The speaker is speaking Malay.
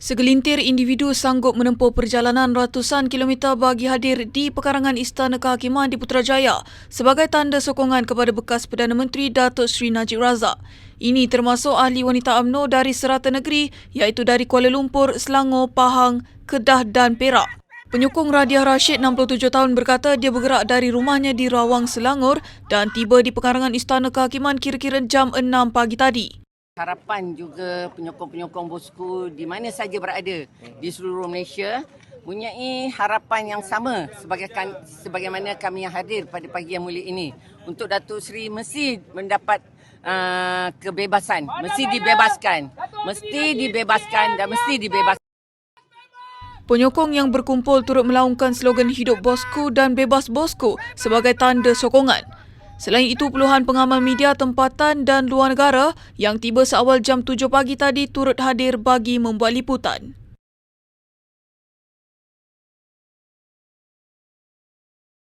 Segelintir individu sanggup menempuh perjalanan ratusan kilometer bagi hadir di pekarangan Istana Kehakiman di Putrajaya sebagai tanda sokongan kepada bekas Perdana Menteri Datuk Seri Najib Razak. Ini termasuk ahli wanita UMNO dari serata negeri iaitu dari Kuala Lumpur, Selangor, Pahang, Kedah dan Perak. Penyokong Radiah Rashid 67 tahun berkata dia bergerak dari rumahnya di Rawang, Selangor dan tiba di pekarangan Istana Kehakiman kira-kira jam 6 pagi tadi. Harapan juga penyokong-penyokong bosku di mana saja berada di seluruh Malaysia mempunyai harapan yang sama sebagai sebagaimana kami yang hadir pada pagi yang mulia ini untuk Datuk Seri mesti mendapat uh, kebebasan mesti dibebaskan mesti dibebaskan dan mesti dibebaskan Penyokong yang berkumpul turut melaungkan slogan Hidup Bosku dan Bebas Bosku sebagai tanda sokongan. Selain itu, puluhan pengamal media tempatan dan luar negara yang tiba seawal jam 7 pagi tadi turut hadir bagi membuat liputan.